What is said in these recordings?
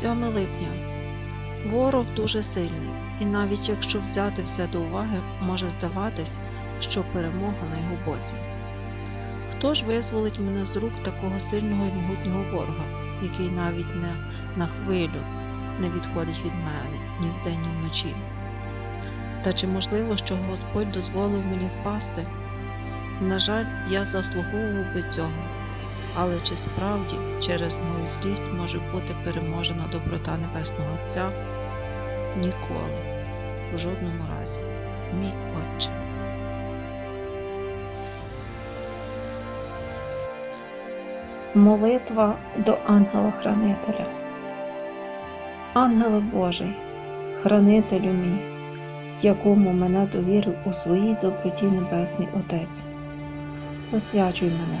7 липня. Ворог дуже сильний, і навіть якщо взяти все до уваги, може здаватись, що перемога на його боці. Хто ж визволить мене з рук такого сильного і могутнього ворога, який навіть не на хвилю не відходить від мене ні вдень, ні вночі? Та чи можливо, що Господь дозволив мені впасти? На жаль, я заслуговував би цього, але чи справді через мою злість може бути переможена доброта Небесного Отця? Ніколи, в жодному разі, мій Отче. Молитва до ангела-хранителя. Ангеле Божий, хранителю мій, якому мене довірив у своїй доброті Небесний Отець. Освячуй мене,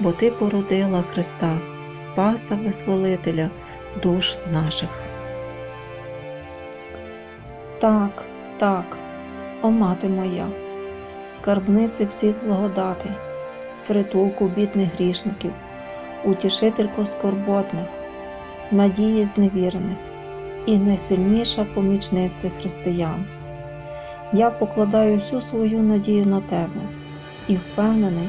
бо Ти породила Христа, Спаса Визволителя душ наших. Так, так, о мати моя, скарбниці всіх благодатей, притулку бідних грішників, утішителько скорботних надії зневірених і найсильніша помічниця християн. Я покладаю всю свою надію на тебе і впевнений,